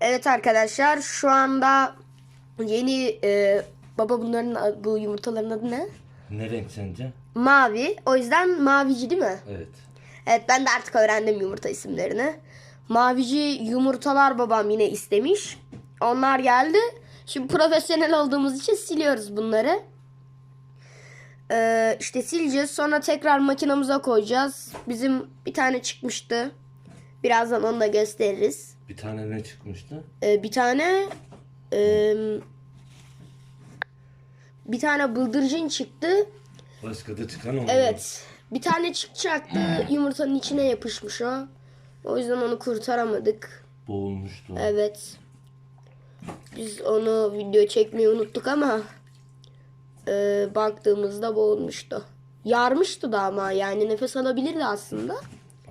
Evet arkadaşlar şu anda yeni e, baba bunların bu yumurtaların adı ne? Ne renk sence? Mavi. O yüzden mavici değil mi? Evet. Evet ben de artık öğrendim yumurta isimlerini. Mavici yumurtalar babam yine istemiş. Onlar geldi. Şimdi profesyonel olduğumuz için siliyoruz bunları. Ee, işte sileceğiz. Sonra tekrar makinamıza koyacağız. Bizim bir tane çıkmıştı. Birazdan onu da gösteririz. Bir tane ne çıkmıştı? Ee, bir tane e, bir tane bıldırcın çıktı. Başka da çıkan olmadı. Evet. Bir tane çıkacaktı. Yumurtanın içine yapışmış o. O yüzden onu kurtaramadık. Boğulmuştu. o. Evet. Biz onu video çekmeyi unuttuk ama e, baktığımızda boğulmuştu. Yarmıştı da ama yani nefes alabilirdi aslında.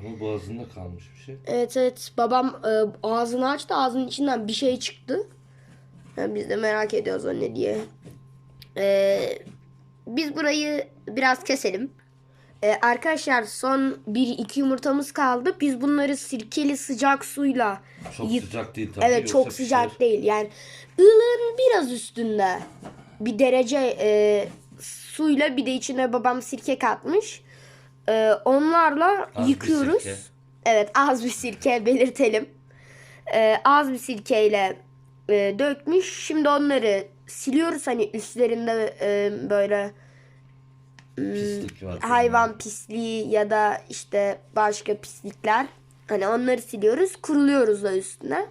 Ama boğazında kalmış bir şey. Evet evet babam e, ağzını açtı ağzının içinden bir şey çıktı. Yani biz de merak ediyoruz o ne diye. E, biz burayı biraz keselim. E, arkadaşlar son 1-2 yumurtamız kaldı. Biz bunları sirkeli sıcak suyla Çok yık- sıcak değil tabii. Evet çok sıcak değil. Yani ılığın biraz üstünde bir derece e, suyla bir de içine babam sirke katmış. E, onlarla Az bir yıkıyoruz. sirke. Evet az bir sirke belirtelim. E, az bir sirkeyle e, dökmüş. Şimdi onları siliyoruz hani üstlerinde e, böyle Pislik var. hayvan pisliği ya da işte başka pislikler. Hani onları siliyoruz. Kuruluyoruz da üstüne.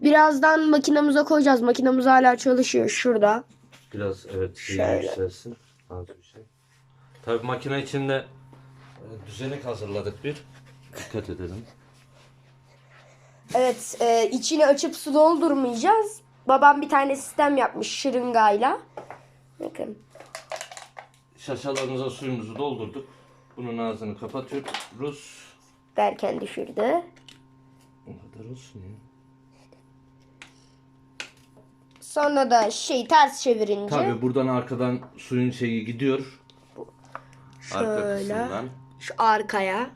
Birazdan makinamıza koyacağız. Makinamız hala çalışıyor şurada. Biraz evet şey yükselsin. Az bir şey. Tabii makine içinde düzenek hazırladık bir. Dikkat edelim. Evet e, içini açıp su doldurmayacağız. Babam bir tane sistem yapmış şırıngayla. Bakın. Şaşalarımıza suyumuzu doldurduk. Bunun ağzını kapatıyoruz. Derken düşürdü. O kadar olsun ya. Sonra da şey ters çevirince Tabii buradan arkadan suyun şeyi gidiyor. Arka Şöyle. kısımdan. Şu arkaya.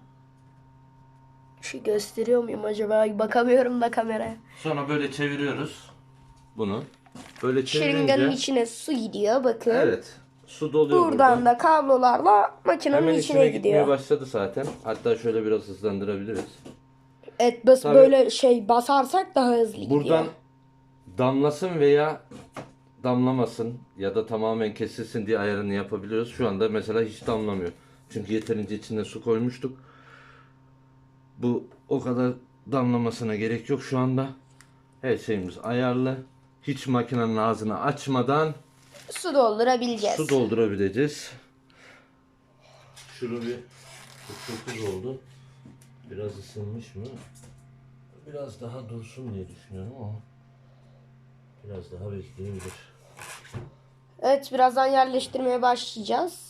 Şu gösteriyor muyum acaba? Bakamıyorum da kameraya. Sonra böyle çeviriyoruz bunu. Böyle Şırınganın çevirince içine su gidiyor bakın. evet su doluyor Buradan buradan. da kablolarla makinenin Hemen içine, içine gitmeye gidiyor. başladı zaten. Hatta şöyle biraz hızlandırabiliriz. Evet bas Tabii. böyle şey basarsak daha hızlı gidiyor. Buradan damlasın veya damlamasın ya da tamamen kesilsin diye ayarını yapabiliyoruz. Şu anda mesela hiç damlamıyor. Çünkü yeterince içine su koymuştuk. Bu o kadar damlamasına gerek yok şu anda. Her şeyimiz ayarlı. Hiç makinenin ağzını açmadan su doldurabileceğiz. su doldurabileceğiz. Şunu bir 49 oldu. Biraz ısınmış mı? Biraz daha dursun diye düşünüyorum ama biraz daha bekleyebilir. Evet birazdan yerleştirmeye başlayacağız.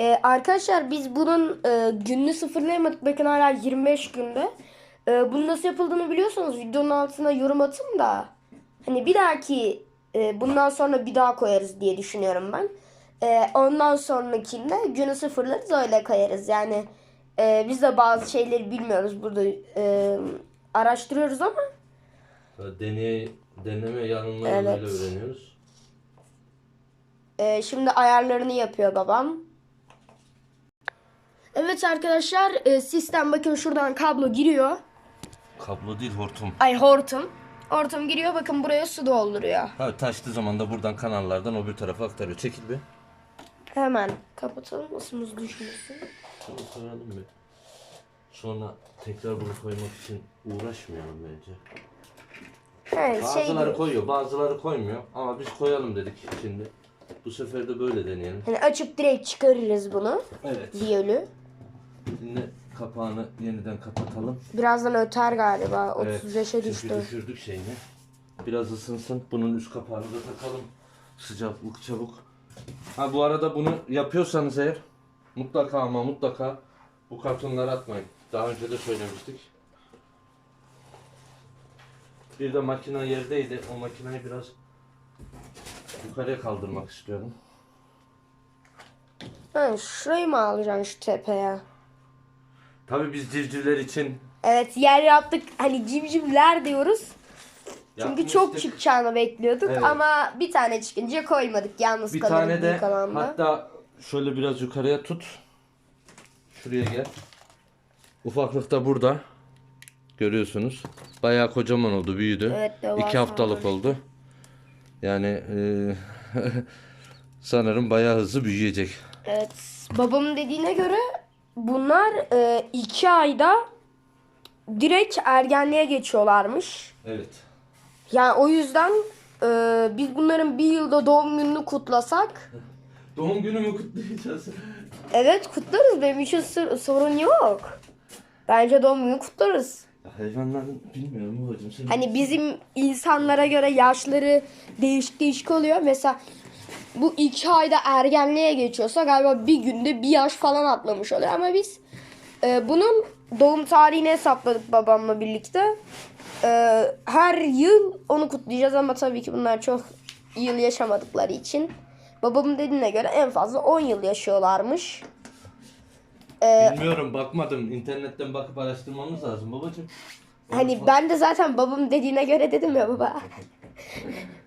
Ee, arkadaşlar biz bunun e, gününü sıfırlayamadık. Bakın hala 25 günde. Ee, bunun nasıl yapıldığını biliyorsanız videonun altına yorum atın da. Hani bir dahaki e, bundan sonra bir daha koyarız diye düşünüyorum ben. Ee, ondan sonrakinde günü sıfırlarız öyle koyarız. Yani e, biz de bazı şeyleri bilmiyoruz burada e, araştırıyoruz ama Deney, deneme yanılma Evet. öğreniyoruz. Ee, şimdi ayarlarını yapıyor babam. Evet arkadaşlar e, sistem bakın şuradan kablo giriyor. Kablo değil hortum. Ay hortum. Hortum giriyor bakın buraya su dolduruyor. Ha, taştığı zaman da buradan kanallardan o bir tarafa aktarıyor. Çekil bir. Hemen kapatalım ısımız düşmesin. Koyalım bir. Sonra tekrar bunu koymak için uğraşmayalım bence. Evet şey Bazıları gibi. koyuyor, bazıları koymuyor. Ama biz koyalım dedik şimdi. Bu sefer de böyle deneyelim. Hani açıp direkt çıkarırız bunu. Evet. Diyölü. Şimdi kapağını yeniden kapatalım. Birazdan öter galiba. Evet, 35'e çünkü düştü. düşürdük şeyini. Biraz ısınsın. Bunun üst kapağını da takalım. Sıcaklık çabuk. Ha bu arada bunu yapıyorsanız eğer mutlaka ama mutlaka bu kartonları atmayın. Daha önce de söylemiştik. Bir de makine yerdeydi. O makineyi biraz yukarıya kaldırmak istiyorum. Ha, şurayı mı alacaksın şu tepeye? Tabii biz civcivler için Evet yer yaptık. Hani civcivler diyoruz. Çünkü yapmıştık. çok çıkacağını bekliyorduk Evet. ama bir tane çıkınca koymadık. Yalnız Bir kalırız tane de alanda. hatta şöyle biraz yukarıya tut. Şuraya gel. Ufaklık da burada. Görüyorsunuz. Bayağı kocaman oldu, büyüdü. Evet, devasa İki haftalık oldu. Yani eee, sanırım bayağı hızlı büyüyecek. Evet. Babamın dediğine göre bunlar e, iki ayda direkt ergenliğe geçiyorlarmış. Evet. Yani o yüzden e, biz bunların bir yılda doğum gününü kutlasak Doğum günü mü kutlayacağız? evet kutlarız. Benim için sor- sorun yok. Bence doğum günü kutlarız. Ya hayvanların bilmiyorum babacığım. Sen Hani bizim insanlara göre yaşları değişik değişik oluyor. Mesela bu iki ayda ergenliğe geçiyorsa galiba bir günde bir yaş falan atlamış oluyor. Ama biz e, bunun doğum tarihini hesapladık babamla birlikte. E, her yıl onu kutlayacağız ama tabii ki bunlar çok yıl yaşamadıkları için. Babamın dediğine göre en fazla 10 yıl yaşıyorlarmış. Bilmiyorum bakmadım. İnternetten bakıp araştırmamız lazım babacığım. Hani ben de zaten babamın dediğine göre dedim ya baba.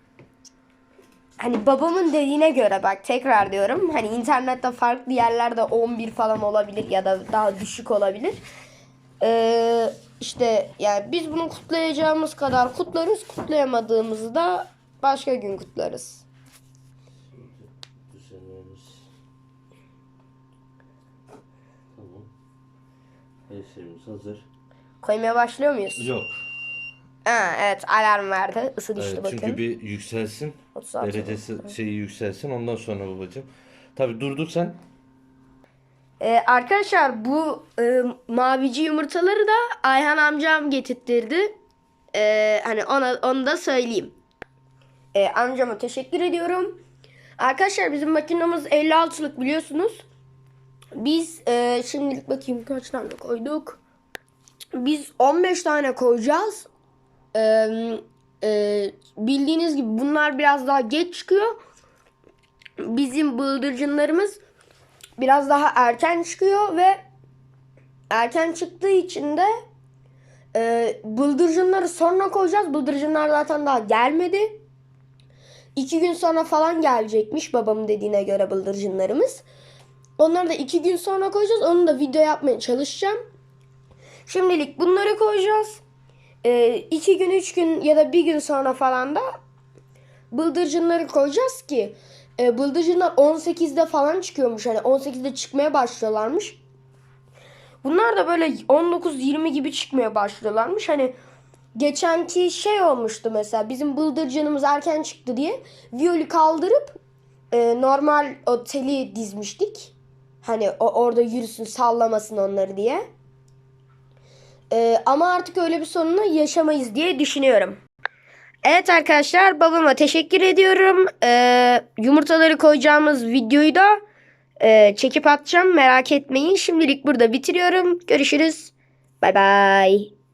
Hani babamın dediğine göre bak tekrar diyorum. Hani internette farklı yerlerde 11 falan olabilir ya da daha düşük olabilir. Ee, işte yani biz bunu kutlayacağımız kadar kutlarız. Kutlayamadığımızı da başka gün kutlarız. Tamam. Her şeyimiz hazır. Koymaya başlıyor muyuz? Yok. Ha, evet alarm verdi. Isı düştü Evet, bakın. çünkü bir yükselsin. 36 Derecesi şeyi yükselsin ondan sonra babacığım. Tabii durduk sen. Ee, arkadaşlar bu e, mavici yumurtaları da Ayhan amcam getirtirdi. Ee, hani ona onu da söyleyeyim. Ee, amcama teşekkür ediyorum. Arkadaşlar bizim makinamız 56'lık biliyorsunuz. Biz e, şimdilik bakayım kaç tane koyduk. Biz 15 tane koyacağız. Ee, e, bildiğiniz gibi bunlar biraz daha geç çıkıyor. Bizim bıldırcınlarımız biraz daha erken çıkıyor ve erken çıktığı için de e, bıldırcınları sonra koyacağız. Bıldırcınlar zaten daha gelmedi. İki gün sonra falan gelecekmiş babamın dediğine göre bıldırcınlarımız. Onları da iki gün sonra koyacağız. Onu da video yapmaya çalışacağım. Şimdilik bunları koyacağız. E, iki gün, üç gün ya da bir gün sonra falan da bıldırcınları koyacağız ki e, bıldırcınlar 18'de falan çıkıyormuş. Hani 18'de çıkmaya başlıyorlarmış. Bunlar da böyle 19-20 gibi çıkmaya başlıyorlarmış. Hani geçenki şey olmuştu mesela bizim bıldırcınımız erken çıktı diye viyoli kaldırıp e, normal o teli dizmiştik. Hani o orada yürüsün sallamasın onları diye. E, ama artık öyle bir sorunu yaşamayız diye düşünüyorum. Evet arkadaşlar babama teşekkür ediyorum. Ee, yumurtaları koyacağımız videoyu da e, çekip atacağım merak etmeyin. Şimdilik burada bitiriyorum. Görüşürüz. Bay bay.